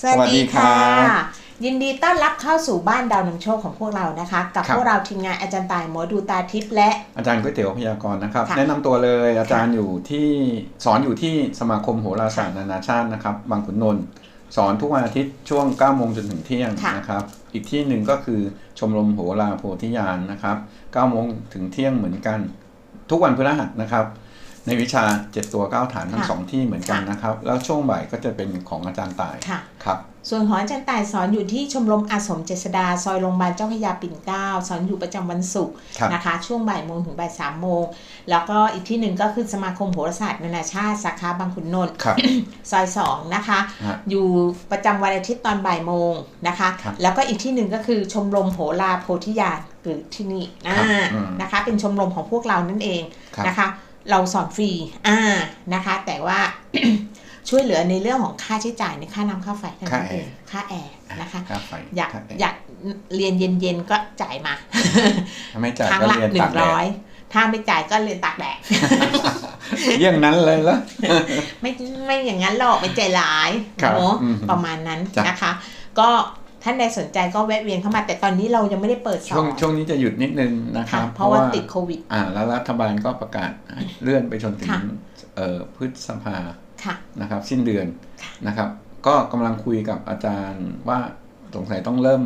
สวัสดีค่ะสวัสดีครับยินดีต้อนรับเข้าสู่บ้านดาวนำโชคของพวกเรานะคะ กับครับ พวกเราทีมงานอาจารย์ต่ายหมอดูตาทิพย์และ อาจารย์ก๋วยเตี๋ยวพยากรณ์นะครับ ค่ะ แนะนำตัวเลยอาจารย์อยู่ที่สอนอยู่ที่สมาคมโหราศาสตร์นานาชาตินะครับบางขุนนนท์สอนทุกวันอาทิตย์ช่วง9โมงจนถึงเที่ยงค่ะนะครับ อีกที่หนึ่งก็คือชมรมโหราโพธิญาณนะครับ9โมงถึงเที่ยงเหมือนกัน ทุกวันพฤหัสนะครับ ในวิชา 7 ตัว 9 ฐานทั้งค่ะสองที่เหมือนกันนะครับ แล้วช่วงบ่ายก็จะเป็นของอาจารย์ต่ายค่ะครับส่วนของอาจารย์ต่ายสอนอยู่ที่ชมรมอาสมเจษดา ซอยโรงพยาบาลเจ้าพระยาปิ่นเกล้าสอนอยู่ประจำวันศุกร์ครับนะคะ ช่วงบ่ายโมงถึงบ่ายสามโมง แล้วก็อีกที่หนึ่งก็คือสมาคมโหราศาสตร์นานาชาติสาขาบางขุนนนท์ครับซอยสองนะคะฮะอยู่ประจำวันอาทิตย์ตอนบ่ายโมงนะคะครับแล้วก็อีกที่หนึ่งก็คือชมรมโหราโพธิญาณหรือที่นี่อ่าครับอืมนะคะ เป็นชมรมของพวกเรานั่นเองครับนะคะ เราสอนฟรีอ่านะคะ แต่ว่าช่วยเหลือในเรื่องของค่าใช้จ่ายในค่าน้ำค่าไฟเท่านั้นเองค่าแอร์นะคะครับไปอยากครับอยากเรียนเย็นๆก็จ่ายมาถ้าไม่จ่ายครั้งก็ละเรียนหนึ่ตากงแดร้อดยถ้าไม่จ่ายก็เรียนตากแดดเยี่ยงนั้นเลยละไม่ไม่อย่างนั้นหรอกไม่ใจร้ายครับเนาะอืมประมาณนั้นจ้ะนะคะ ก็ ท่านใดสนใจก็แวะเวียนเข้ามา แต่ตอนนี้เรายังไม่ได้เปิดสอช่วงนช่วงนี้จะหยุดนิดนึงนะคค่ะรับ เพราะว่าติดโควิด อ่า แล้วรัฐบาลก็ประกาศให้เลื่อนไปจนถึงค่ะเอ่อพฤษภาค่ะนะครับ สิ้นเดือนค่ะนะครับ ก็กำลังคุยกับอาจารย์ว่าสงสัยต้องเริ่ม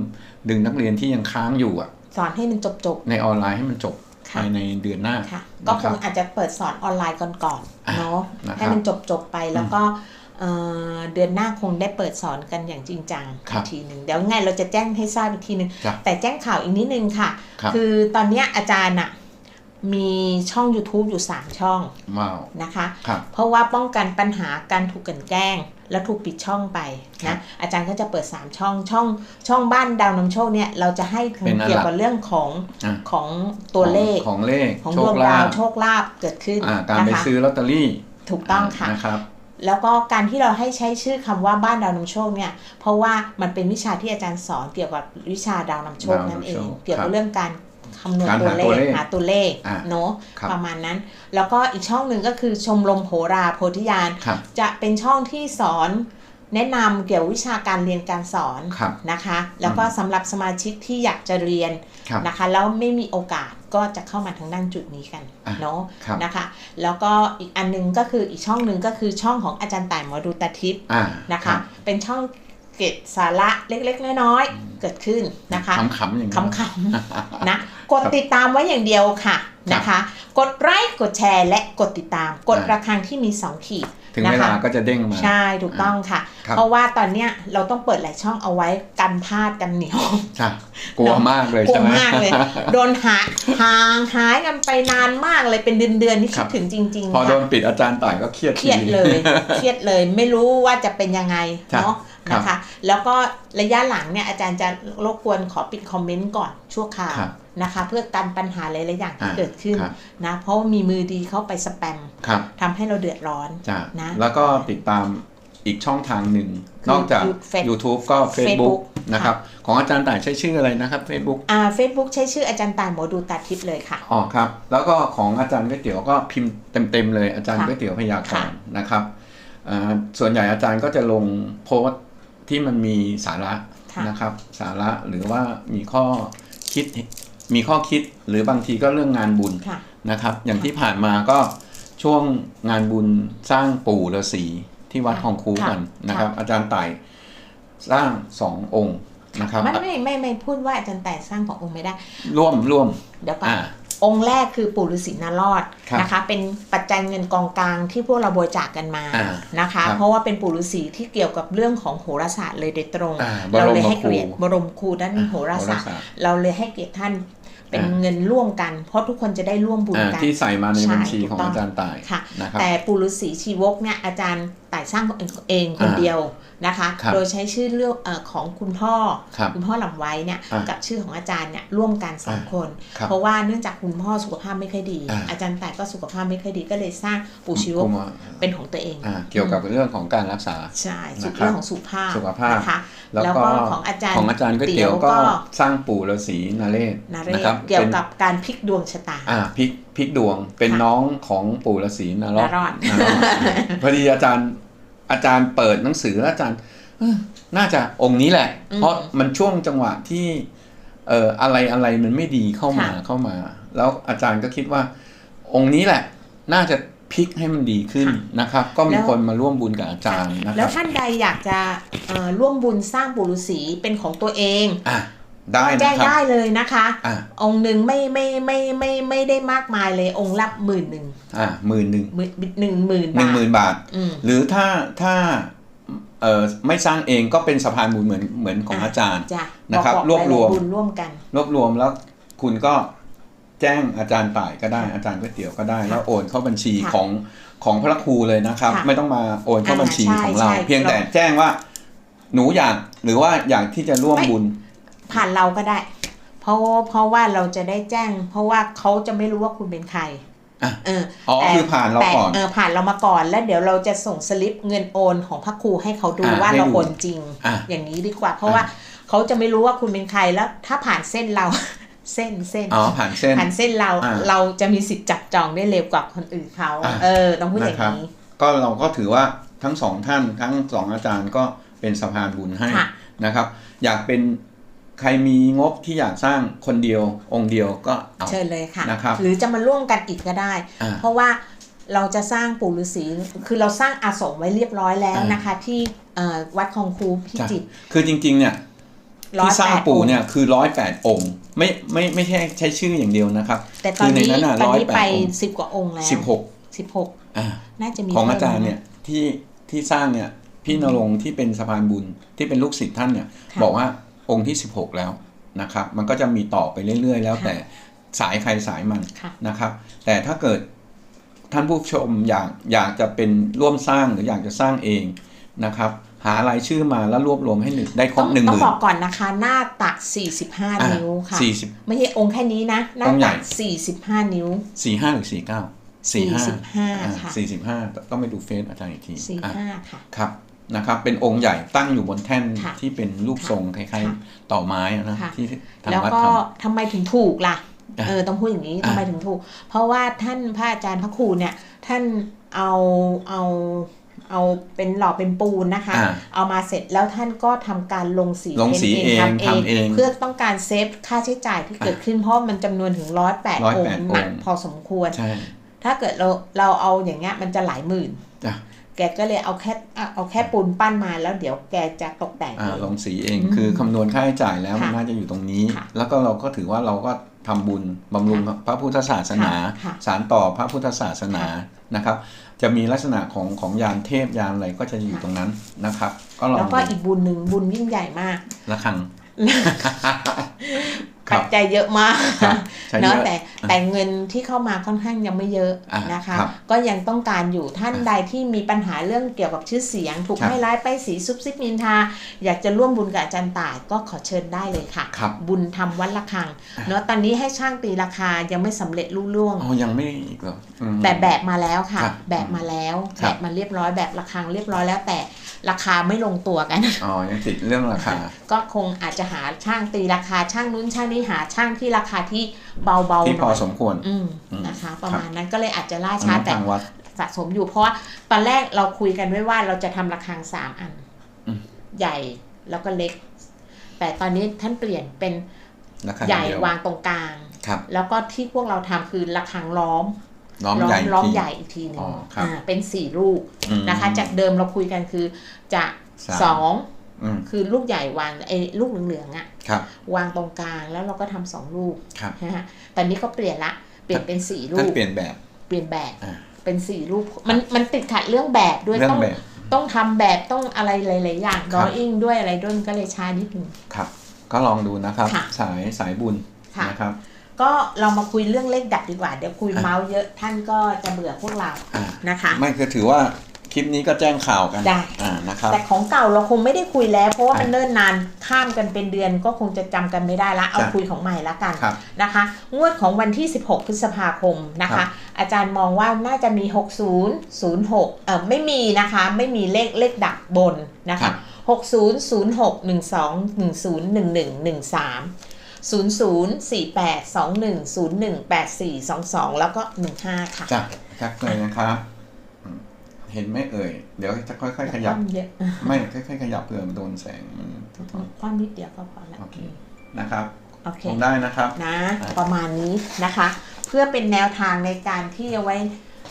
ดึงนักเรียนที่ยังค้างอยู่อะ สอนให้มันจบจบในออนไลน์ให้มันจบค่ะภายในเดือนหน้าๆค่ะก็นะครับงอาจจะเปิดสอนออนไลน์ก่อนก่อนๆอ่าเนาะนะครับให้มันจบจบๆไปแล้วก็ เอ่อเดือนหน้าคงได้เปิดสอนกันอย่างจริงจังครัอีบกทีหนึ่งเดี๋ยวไงเราจะแจ้งให้ทราบอีกทีหนึ่งจ้ะแต่แจ้งข่าวอีกนิดนึงค่ะครับคือตอนเนี้ยอาจารย์อะมีช่อง YouTube อยู่ 3 ช่องว้าวนะคะครับเพราะว่าป้องกันปัญหาการถูกกลันแกล้ง และถูกปิดช่องไปครันะบอาจารย์ก็จะเปิด 3 ช่องช่อง ช่องบ้านดาวนำโชคเนี่ยเราจะให้เป็นอันหลักเกี่ยวกับเรื่องของอะของตัวเลขของของเลขของโชดวคงลาดาวภโชคลาภเกิดขึ้นอ่าการนะไปคะซื้อลอตเตอรี่ถูกต้องค่ะนะครับ แล้วก็การที่เราให้ใช้ชื่อคำว่าบ้านดาวนำโชคเนี่ย เพราะว่ามันเป็นวิชาที่อาจารย์สอนเกี่ยวกับวิชาดาวนำโชคดาวนำโชคนั่นเองครับเกี่ยวกับเรื่องการคำนวณการตัวหาเลตัวขเลขหาตัวเลขอ่าเนาะครับประมาณนั้น แล้วก็อีกช่องหนึ่งก็คือชมรมโหราโพธิญาณครับจะเป็นช่องที่สอน แนะนำเกี่ยววิชาการเรียนการสอนครับนะคะ แล้วก็สำหรับสมาชิกที่อยากจะเรียนครับนะคะแล้วไม่มีโอกาสก็จะเข้ามาทางด้านจุดนี้กันอะเนาะครับนะคะ แล้วก็อีกอันหนึงก็คืออีกช่องหนึ่งก็คือช่องของอาจารย์ต่ายหมอดูตาทิพย์อ่านะคะรับเป็นช่องเกตสาระเล็กๆ น้อยๆ เกิดขึ้นนะคะขำๆอย่างนี้ขำๆนะกดติดตามไว้อย่างเดียวค่ะนะคะ กดไลค์กดแชร์และกดติดตาม กดอ่าระฆังที่มี 2 ขีด ถึงนะเวคะลาก็จะเด้งมา ใช่ถูกต้องค่ะครับเพราะว่าตอนเนี้ยเราต้องเปิดหลายช่องเอาไว้กันพลาดกันเหนียวจ้ะกลัวมากเลยกลัใช่วไหมมากเลยโดนหายห่างหายกันไปนานมากเลยเป็นเดือนๆนี่ครัคิดบถึงจริงพอๆโดค่ะนปิดอาจารย์ต่ายก็เครียดเครียดทีเลยเครียดเลยไม่รู้ว่าจะเป็นยังไงครับเนาะครับนะคะ แล้วก็ระยะหลังเนี่ยอาจารย์จะรบกวนขอปิดคอมเมนต์ก่อนชั่วคราวครับ นะคะ เพื่อกันปัญหาหลายๆอย่างที่อ่าเกิดขึ้นครับนะเพราะว่ามีมือดีเข้าไปสแปมครับทำให้เราเดือดร้อนจ้ะนะแล้วก็ติดตามอีกช่องทางหนึ่งคือนอกจาก Face- YouTube ก็ Facebook Facebook นะครับ ของอาจารย์ต่ายใช้ชื่ออะไรนะครับ Facebook อ่าเฟซบุ๊กใช้ชื่ออาจารย์ตายหมอดูตาทิพย์เลยค่ะอ๋อครับ แล้วก็ของอาจารย์ก๋วยเตี๋ยวก็พิมพ์เต็มๆเลยอาจารย์ค่ะก๋วยเตี๋ยวพยากรค่ะณ์นะครับอ่าส่วนใหญ่อาจารย์ก็จะลงโพสต์ที่มันมีสาระค่ะนะครับ สาระหรือว่ามีข้อคิด มีข้อคิดหรือบางทีก็เรื่องงานบุญค่ะนะครับ อย่างที่ผ่านมาก็ช่วงงานบุญสร้างปู่ฤาษีที่วัดค่ะทองคูค่ะกันนะครับ อาจารย์ไต่สร้างสององค์นะครับไม่ไม่ไม่ไม่พูดว่าอาจารย์แต่สร้างขององค์ไม่ได้ ร่วมร่วมเดี๋ยวก่อนอ่าองค์แรกคือปู่ฤาษีนารอดครับนะคะ เป็นปัจจัยเงินกองกลางที่พวกเราบริจาคกันมาอ่านะคะครับเพราะว่าเป็นปู่ฤาษีที่เกี่ยวกับเรื่องของโหราศาสตร์เลยโดยตรงอ่าเราเลยให้บรมครูเกียรติบรมครูด้านโหราศาสตร์โหราศาสตร์ เราเลยให้เกียรติท่าน เป็นอ่าเงินร่วมกัน เพราะทุกคนจะได้ร่วมบุญอ่ากันที่ใส่มาในใช่บัญชีถูกของต้องอาจารย์ต่ายค่ะนะครับแต่ปู่ฤาษีชีวกเนี่ยอาจารย์ต่ายสร้างเองคนอ่าเดียวนะคะครับโดยใช้ชื่อเรื่องเออของคุณพ่อครับคุณพ่อลำไว้เนี่ยอ่ากับชื่อของอาจารย์เนี่ยร่วมกันสองอ่าคนครับเพราะว่าเนื่องจากคุณพ่อสุขภาพไม่ค่อยดีอ่าอาจารย์ต่ายก็สุขภาพไม่ค่อยดีก็เลยสร้างปู่ชีวกผมว่าเป็นของตัวเองอ่าเกี่ยวกับเรื่องของการรักษาใช่สุขนะครับเรื่องของสุขภาพสุขภาพนะคะแล้วแล้วก็ก็ของอาจารย์ของอาจารย์ก๋วยเตี๋ยวก็ก็สร้างปู่ฤาษีนาเรศนาเรนะศครับเกี่ยวป็นกับการพลิกดวงชะตาอ่าพลิกพลิกดวงเป็นค่ะน้องของปู่ฤาษีนารอดนารอดนารอดพอดีอาจารย์อาจารย์เปิดหนังสือแล้วอาจารย์เอ้อน่าจะองค์นี้แหละอืมเพราะมันช่วงจังหวะที่ เอ่ออะไรอะไรมันไม่ดีเข้ามาค่ะเข้ามา แล้วอาจารย์ก็คิดว่า องค์นี้แหละ น่าจะพลิกให้มันดีขึ้นค่ะนะครับ ก็มีแล้วคนมาร่วมบุญกับอาจารย์นะคแล้รัวบท่านใดอยากจะเอ่อร่วมบุญสร้างปู่ฤาษีเป็นของตัวเองอะ ได้แจ้นะงครับได้เลยนะคะอะองค์หนึ่งไม่ไม่ไม่ไม่ไม่ได้มากมายเลยองค์ละหมื่นหนึ่งอะหมื่นหนึ่งหมื่นหนึ่งหมื่นหนึ่บางทหมื่นบาทอืมหรือถ้าถ้าเอ่อไม่สร้างเองก็เป็นสะพานบุญเหมือนเหมือนของอะอาจารย์จ้ะนะครับอกๆรวบรวมหลายๆบุญร่วมกัน รวบรวมแล้วคุณก็แจ้งอาจารย์ต่ายก็ได้อาจารย์ก๋วยเตี๋ยวก็ได้แล้วโอนเข้าบัญชีค่ะของของพระครูเลยนะครับค่ะไม่ต้องมาโอนเข้าบัญชีอ่าใช่ของเราใช่เพียงแต่เราแจ้งว่าหนูอยากหรือว่าอยากที่จะร่วมไม่บุญ ผ่านเราก็ได้ เพราะว่าเพราะว่าเราจะได้แจ้ง เพราะว่าเขาจะไม่รู้ว่าคุณเป็นใครอะเอออ๋อแต่คือผ่านเราแต่ก่อนเออผ่านเรามาก่อนแล้วเดี๋ยวเราจะส่งสลิปเงินโอนของพระครูให้เขาดูอ่าว่าให้เราดูโอนจริงอะอย่างนี้ดีกว่า เพราะว่าเขาจะไม่รู้ว่าคุณเป็นใครแล้ว ถ้าผ่านเส้นเราเส้นเส้นอ๋อผ่านเส้นผ่านเส้นเราอ่าเราจะมีสิทธิ์จับจองได้เร็วกว่าคนอื่นเขาอ่าเออต้องพูดอย่างนะครับนี้ ก็เราก็ถือว่าทั้งสองท่านทั้งสองอาจารย์ก็เป็นสะพานบุญให้ค่ะนะครับ อยากเป็น ใครมีงบที่อยากสร้างคนเดียวองค์เดียวก็เอาเชิญเลยค่ะนะครับหรือจะมาร่วมกันอีกก็ได้อ่าเพราะว่าเราจะสร้างปู่ฤาษีคือเราสร้างอาสมไว้เรียบร้อยแล้วอ่านนะคะ ที่เอ่อวัดคลองครูพิจ้ะจิตรคือจริงๆเนี่ยร้อที่ยสร้างแปดปู่องค์เนี่ยคือร้อยแปดองค์ไม่ไม่ไม่ใช่ใช้ชื่ออย่างเดียวนะครับ แต่ตอนนี้คือในนั้นน่ะตอนนี้108ไปองค์สิบกว่าองค์แล้วสิบหกสิบหกอ่าน่าจะมีของอาพิ่มจารย์เนี่ยที่ที่สร้างเนี่ยพี่นรงค์ที่เป็นสะพานบุญที่เป็นลูกศิษย์ท่านเนี่ยค่ะบอกว่า องค์ที่ 16 แล้วนะครับ มันก็จะมีต่อไปเรื่อย ๆ แล้วค่ะแต่สายใครสายมันค่ะนะครับ แต่ถ้าเกิดท่านผู้ชมอยากอยากจะเป็นร่วมสร้างหรืออยากจะสร้างเองนะครับหารายชื่อมาแล้วรวบรวมให้หนึ่งได้ครต้บองหนึ่งหต้องมื่นบอกก่อนนะคะ หน้าตัก 45 นิ้วค่ะสี่สิบไม่ใช่องค์แค่นี้นะ หน้าองค์ใหญ่ตัก 45 นิ้วสี่ห้าหรือสี่เก้าสี่ห้า45 ค่ะสี่สิบห้าต้องไปดูเฟซอาจารย์อีกทีอะ45 ค่ะ ครับ นะครับเป็นองค์ใหญ่ตั้งอยู่บนแท่นค่ะที่เป็นรูปทรงคล้ายค่ะๆต่อไม้อะนะค่ะ ที่ทางแล้ววัดก็ท ทำไมถึงถูกล่ะ อะเออต้องพูดอย่างนี้อะทำไมถึงถูก เพราะว่าท่านพระอาจารย์พระครูเนี่ย ท่านเอาเอาเอาเป็นหล่อเป็นปูนนะคะ อ่าเอามาเสร็จแล้วท่านก็ทำการลงสีลงสีพ้นเองทำทำเองเพื่อต้องการเซฟค่าใช้จ่ายที่เกิดขึ้นเพราะมันจำนวนถึงร้อยแปด108องค์หนักองค์ พอสมควรำใช่ถ้าเกิดเราเราเอาอย่างเงี้ยมันจะหลายหมื่น จ้ะ แกก็เลยเอาแค่เอาเอาแค่ปูนปั้นมาแล้วเดี๋ยวแกจะตกแต่งอ่าเองลงสีเองอืมคือคำนวณค่าใช้จ่ายแล้วค่ะมันน่าจะอยู่ตรงนี้ค่ะแล้วก็เราก็ถือว่าเราก็ทำบุญบำรุงค่ะพระพุทธศาสนาค่ะสารต่อพระพุทธศาสนาค่ะนะครับ จะมีลักษณะของของยานเทพยานอะไรก็จะอยู่ค่ะตรงนั้นนะครับ ก็ลองแล้วก็ดูอีกบุญหนึ่งบุญยิ่งใหญ่มากละครังค ปัรัจบจัยเยอะมากครับใช้เยเนาะอะแต่แต่เงินที่เข้ามาค่อนข้างยังไม่เยอะอะนะคะครับก็ยังต้องการอยู่ท่านใดที่มีปัญหาเรื่องเกี่ยวกับชื่อเสียง ถูกครับให้ร้ายไปายสีซุบซิบนินทา อยากจะร่วมบุญกับอาจารย์ต่ายก็ขอเชิญได้เลยค่ะครับบุญทำวัดละคังอะเนาะตอนนี้ให้ช่างตีราคายังไม่สำเร็จรุ่ล่วงอ๋อยังไม่อีกเหรออืมแต่แบบมาแล้วค่ะครับแบบมาแล้วครัแบบบมาเรียบร้อยแบบระคังเรียบร้อยแล้วแต่ราคาไม่ลงตัวกันอ๋อยังติดเรื่องราคา ก็คงอาจจะหาช่างตีราคาช่างนู้นช่างนี้หาช่างที่ราคาที่เบาๆหน่อยที่พอสมควรอืมอืมนะคะ ประมาณนั้นก็เลยอาจจะล่าอันช้านั้นแต่ทางวัดสะสมอยู่เพราะว่าตอนแรกเราคุยกันไว้ว่าเราจะทำระฆังสามอันอืมใหญ่แล้วก็เล็ก แต่ตอนนี้ท่านเปลี่ยนเป็นราคาใหญ่เดียววางตรงกลางครับแล้วก็ที่พวกเราทำคือระฆังล้อมล้อมใหญ่ล้อมทีใหญ่อีกทีหนึอ๋งอครับอ่าเป็นสี่ลูกอืมนะคะ จากเดิมเราคุยกันคือจะสามสองอืม คือลูกใหญ่วางไอ้ลูกเหลืองๆอะครับวางตรงกลางแล้วเราก็ทำสองลูกครับนะฮะตอนนี้ก็เปลี่ยนละเปลี่ยนเป็นสี่ลูท่านกเปลี่ยนแบบเปลี่ยนแบบอ่าเป็นสี่ลูกมันมันติดขัดเรื่องแบบด้วยเรื่อต้องงแบบต้องทำแบบต้องอะไรหลายๆอย่างคดรัอบอิ่งด้วยอะไรด้วยมันก็เลยช้านิดนึงครับ ก็ลองดูนะครับค่ะสายสายบุญค่ะนะครับก็เรามาคุยเรื่องเลขดับดีกว่า เดี๋ยวคุยอะเมาส์เยอะท่านก็จะเบื่อพวกเราอ่านะคะ ไม่คือถือว่า คลิปนี้ก็แจ้งข่าวกันได้อ่านะครับแต่ของเก่าเราคงไม่ได้คุยแล้ว เพราะว่าอะมันเนิ่นนานข้ามกันเป็นเดือนก็คงจะจำกันไม่ได้ละเอาจ้ะคุยของใหม่ละกันครับนะคะ งวดของวันที่ 16 พฤษภาคมนะครัคะบอาจารย์มองว่าน่าจะมี 60 06เออไม่มีนะคะ ไม่มีเลขเลขดับบนนะครัคะบ60 06 12 10 11 13 00 48 21 01 84 22 แล้วก็ 15 ค่ะจ้ะชักเลยนะครับอืม เห็นไหมเอ่ย เดี๋ยวจะค่อยๆขยับคว่ำเยอะไม่ค่อยๆขยับเพื่อมันโดนแสงมันสะท้อนคว่ำนิดเดียวก็พอละโอเคนะครับโอเคคงได้นะครับนะประมาณนี้นะคะ เพื่อเป็นแนวทางในการที่เอาไว้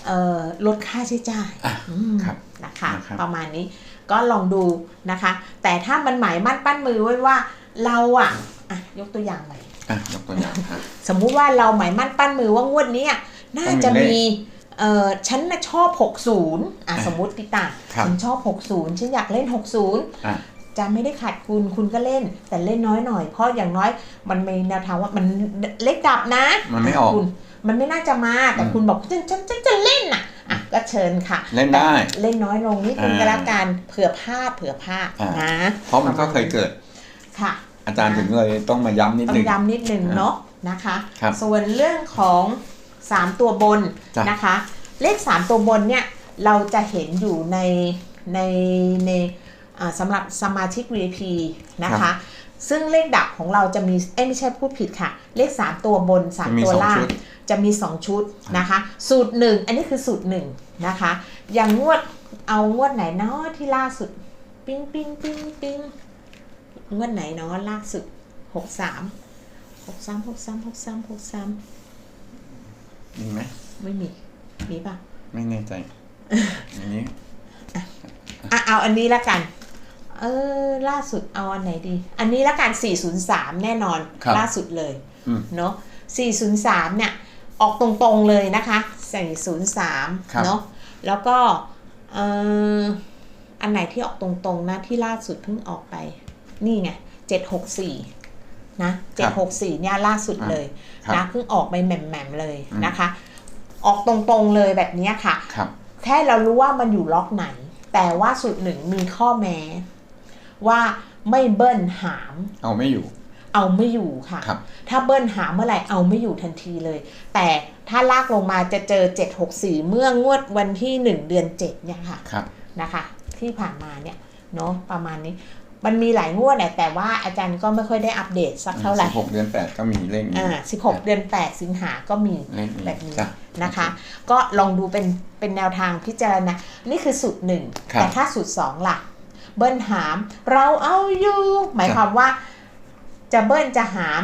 เอ่อลดค่าใช้จ่ายอะอืมครับนะคะนะครับประมาณนี้ก็ลองดูนะคะ แต่ถ้ามันหมายมั่นปั้นมือไว้ว่าเราอะอะยกตัวอย่างใหม่อะยกตัวอย่างครับสมมุติว่าเราหมายมั่นปั้นมือว่างวดเนี้ยน่าจะต้องมี เลขมีเอ่อฉันน่ะชอบ 60อะอะสมมุติพี่ตาครับฉันชอบ 60 ฉันอยากเล่น 60อะจะไม่ได้ขาดคุณคุณก็เล่น แต่เล่นน้อยหน่อยเพราะอย่างน้อยมันมีแนวทางว่ามันเล็กดับนะ มันไม่ออกคุณมันไม่น่าจะมาแต่อืมคุณบอกฉันฉันฉันจะเล่นน่ะอะก็เชิญค่ะ เล่นได้เล่นน้อยลงนิดนึงอ่าก็แล้วกันเผื่อพลาดเผื่อพลาดอ่านนะเพราะมันก็เคยเกิดค่ะ อาจารย์ถึงเลยต้องมาย้ำนิดต้อนึงงย้ำนิดนึงอ่าเนาะนะคะครับส่วนเรื่องของ 3 ตัวบนจ้ะนะคะ เลข 3 ตัวบนเนี่ยเราจะเห็นอยู่ในในในอ่าสำหรับสมาชิก VIP นะคะ ซึ่งเลขดับของเราจะมีเอ้ยไม่ใช่พูดผิดค่ะ เลข 3 ตัวบนจะ3มีตัวสองล่างชุดจะมี 2 ชุดนะคะ สูตร 1 อันนี้คือสูตร 1 นะคะ อย่างงวดเอางวดไหนเนาะที่ล่าสุด ปิ้งปิ้งปิ้งปิ้งงวดไหนเนาะล่าสุด 63 63 63 63 63 มีไหมไม่มี มีป่ะ ไม่แน่ใจ อันนี้อะเอาอันนี้ละกัน เออ ล่าสุดเอาอันไหนดี อันนี้ละกัน 403 แน่นอนครับล่าสุดเลยอืมเนาะ403 เนี่ย ออกตรงๆเลยนะคะครับ403 เนาะ แล้วก็ เอ่ออันไหนที่ออกตรงๆนะที่ล่าสุดเพิ่งออกไป นี่ไง 764 นะ764เนี่ยล่าสุดเลยครับนะเพิ่งออกไปแหม่มๆเลยอืมนะคะ ออกตรงๆเลยแบบเนี้ยค่ะครับแค่เรารู้ว่ามันอยู่ล็อกไหน แต่ว่าสูตรหนึ่งมีข้อแม้ ว่าไม่เบิ้ลหาม เอาไม่อยู่ เอาไม่อยู่ค่ะครับถ้าเบิ้ลหามเมื่อไหร่เอาไม่อยู่ทันทีเลย แต่ถ้าลากลงมาจะเจอ 764 เมื่องวดวันที่ 1 เดือน 7 เนี่ยค่ะครับนะคะ ที่ผ่านมาเนี่ยเนาะประมาณนี้ มันมีหลายงวดแหละแต่ว่าอาจารย์ก็ไม่ค่อยได้อัปเดตสักเท่าไหร่สิบหกเดือนแปดก็มีเลขนี้อ่า16เดือน8สิงหาก็มีเลขนี้แบบนี้จ้ะนะคะ ก็ลองดูเป็นเป็นแนวทางพิจารณา นี่คือสูตรหนึ่งครับแต่ถ้าสูตรสองล่ะ เบิ้ลหาม เราเอาอยู่ หมายความว่าจะเบิ้ลจะหาม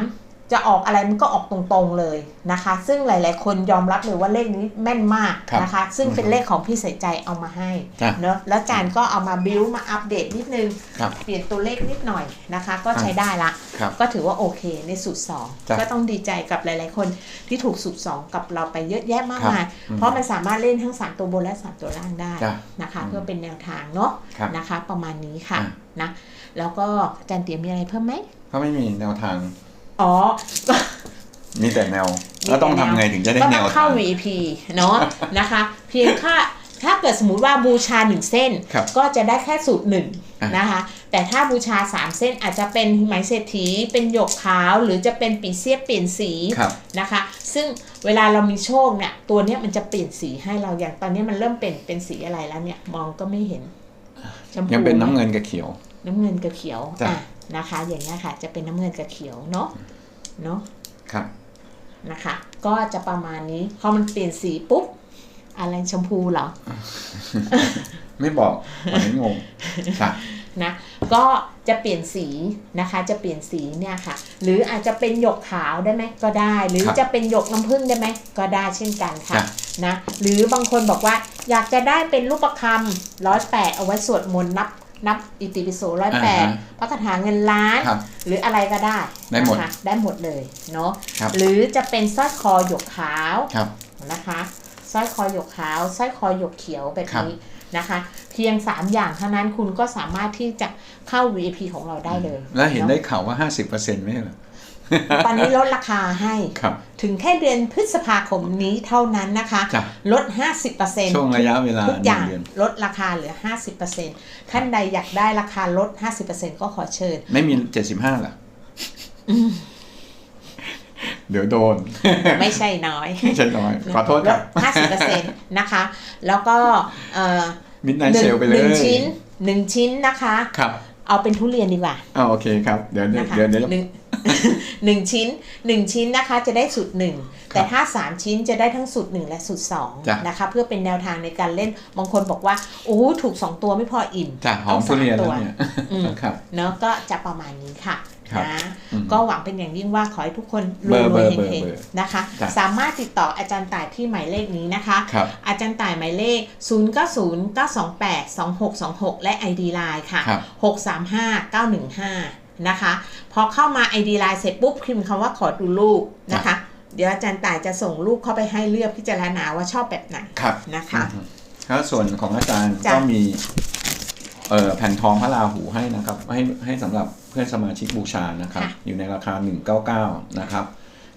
จะออกอะไรมันก็ออกตรงๆเลยนะคะ ซึ่งหลาย ๆ คนยอมรับเลยว่าเลขนี้แม่นมากครับนะคะ ซึ่งเป็นเลขของพี่ใส่ใจเอามาให้จ้ะเนอะแล้วอาจารย์ก็เอามาบิวมาอัปเดตนิดนึงครับเปลี่ยนตัวเลขนิดหน่อยนะคะ ก็ใช้ได้ละครับก็ถือว่าโอเคในสูตรจ้ะ2ก็ต้องดีใจกับหลาย ๆ คนที่ถูกสูตร2กับเราไปเยอะแยะมากครับมายอืมเพราะมันสามารถเล่นทั้ง 3 ตัวบนและ 3 ตัวล่างได้จ้ะนะคะอืมเพื่อเป็นแนวทางเนาะครับนะคะ ประมาณนี้ค่ะอะนะแล้วก็อาจารย์เตรียมมีอะไรเพิ่มไหมก็ไม่มีแนวทาง อ๋อ มีแต่แนวมีแต่แล้วต้องทำไงถึงจะได้ก็แนต้อวงเข้าทาง VP เนาะนะคะ เพียงค่าถ้าเกิดสมมติว่าบูชา1เส้นครับก็จะได้แค่สูตรหนึ่งอะนะคะ แต่ถ้าบูชา3เส้นอาจจะเป็นไหมเศรษฐี เป็นหยกขาว หรือจะเป็นปีเสียเปลี่ยนสีครับนะคะ ซึ่งเวลาเรามีโชคเนี่ย ตัวเนี้ยมันจะเปลี่ยนสีให้เราอย่างตอนนี้มันเริ่มเป็นเป็นสีอะไรแล้วเนี่ย มองก็ไม่เห็นชมพูยังเป็นน้ำเงินกับเขียว น้ำเงินกับเขียวจ้ะอะ นะคะ อย่างเงี้ยค่ะ จะเป็นน้ำเงินกับเขียวเนาะเนาะครับนะคะ ก็จะประมาณนี้พอมันเปลี่ยนสีปุ๊บอะไรชมพูเหรอ ไม่บอกมันไม่งงค่ะนะก็จะเปลี่ยนสีนะคะ จะเปลี่ยนสีเนี่ยค่ะ หรืออาจจะเป็นหยกขาวได้ไหมก็ได้ หรือครับจะเป็นหยกน้ำผึ้งได้ไหมก็ได้เช่นกันค่ะจ้ะนะหรือบางคนบอกว่าอยากจะได้เป็นรูปประคำร้อยแปดเอาไว้สวดมนต์นับ นับอิติปิโสร้อยแปดอ่าฮะพระคาถาเงินล้านครับหรืออะไรก็ได้ได้หมดนะคะได้หมดเลยเนาะครับหรือจะเป็นสร้อยคอหยกขาวครับนะคะสร้อยคอหยกขาวสร้อยคอหยกเขียวแบบครับนี้นะคะ เพียง 3 อย่างเท่านั้นคุณก็สามารถที่จะเข้า VIP ของเราได้เลย แล้วเห็นได้อะข่าวว่า 50%ไม่ใช่เหรอ ตอนนี้ลดราคาให้ครับถึงแค่เดือนพฤษภาคมนี้เท่านั้นนะคะจ้ะลด 50%ช่วงระยะเวลาทุกอย่างหนึ่งเดือนลดราคาเหลือ 50%ท่านใดอยากได้ราคาลด 50%ก็ขอเชิญ ไม่มี 75เหรออเดี๋ยวโดน ไม่ใช่น้อยไม่ใช่น้อย ขอโทษครับลด50%นะคะ แล้วก็เอ่อมิดไนหเซนึ่งลไปเลหนึ่งยชิ้นหนึ่งชิ้นนะคะ ครับ เอาเป็นทุเรียนดีกว่าอ้าวโอเคครับ เดี๋ยวเดี๋ยวนะคะเดี๋ยวเดี๋ยว หนึ่งหนึ่งชิ้นหนึ่งชิ้นนะคะจะได้สูตรหนึ่งครับแต่ถ้าสามชิ้นจะได้ทั้งสูตรหนึ่งและสูตรสองจ้ะนะคะเพื่อเป็นแนวทางในการเล่นบางคนบอกว่าโอ้ถูกสองตัวไม่พออิ่มจ้ะหอมทุเรียนแล้วเนี่ยอืมครับเนาะก็จะประมาณนี้ค่ะครับนะอืมก็หวังเป็นอย่างยิ่งว่าขอให้ทุกคนรเบวอยร์รเบวอยร์เฮเบอร์งเบอร์ๆนะคะจ้ะสามารถติดต่ออาจารย์ต่ายที่หมายเลขนี้นะคะครับอาจารย์ต่ายหมายเลข 0 9 0 9 2 8 2 6 2 6 และ ID Line ค่ะครับ635 915 นะคะ พอเข้ามา ID Line เสร็จปุ๊บพิมพ์คำว่าขอดูรูปนะคะ เดี๋ยวอาจารย์ต่ายจะส่งรูปเข้าไปให้เลือกพิจารณาว่าชอบแบบไหนครับนะคะอืมแล้วส่วนของอาจารย์จ้ะก็มีเอ่อแผ่นทองพระราหูให้นะครับให้ให้สำหรับเพื่อนสมาชิกบูชานะครับอยู่ในราคา 199 นะครับ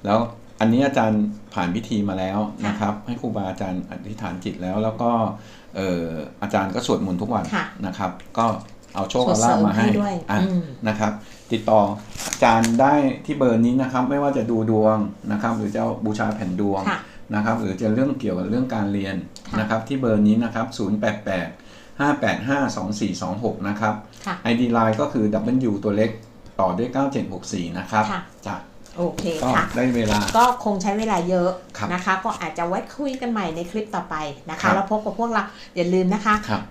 แล้วอันนี้อาจารย์ผ่านพิธีมาแล้วนะครับ ให้ครูบาอาจารย์อธิษฐานจิตแล้ว แล้วก็เอ่ออาจารย์ก็สวดมนต์ทุกวันค่ะ นะครับ ก็ เอาโชคสวเอาดลาเสริภมมาให้ให้ด้วยอะอืมนะครับ ติดต่ออาจารย์ได้ที่เบอร์นี้นะครับ ไม่ว่าจะดูดวงนะครับ หรือจะบูชาแผ่นดวงค่ะนะครับ หรือจะเรื่องเกี่ยวกับเรื่องการเรียนค่ะนะครับ ที่เบอร์นี้นะครับ 088 585 2426 นะครับค่ะ ID Line ก็คือ W ตัวเล็กต่อด้วย 9764 นะครับค่ะจ้ะโอเคก็ค่ะได้เวลา ก็คงใช้เวลาเยอะครับนะคะ ก็อาจจะไว้คุยกันใหม่ในคลิปต่อไปนะครัคะบแล้วพบกับพวกเราอย่าลืมนะคะครับ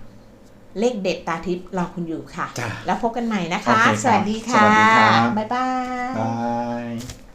เลขเด็ดตาทิพย์รอคุณอยู่ค่ะจ้ะแล้วพบกันใหม่นะโอคะเคครับสวัสดีค่ะสวัสดีครับบ๊ายบายบาย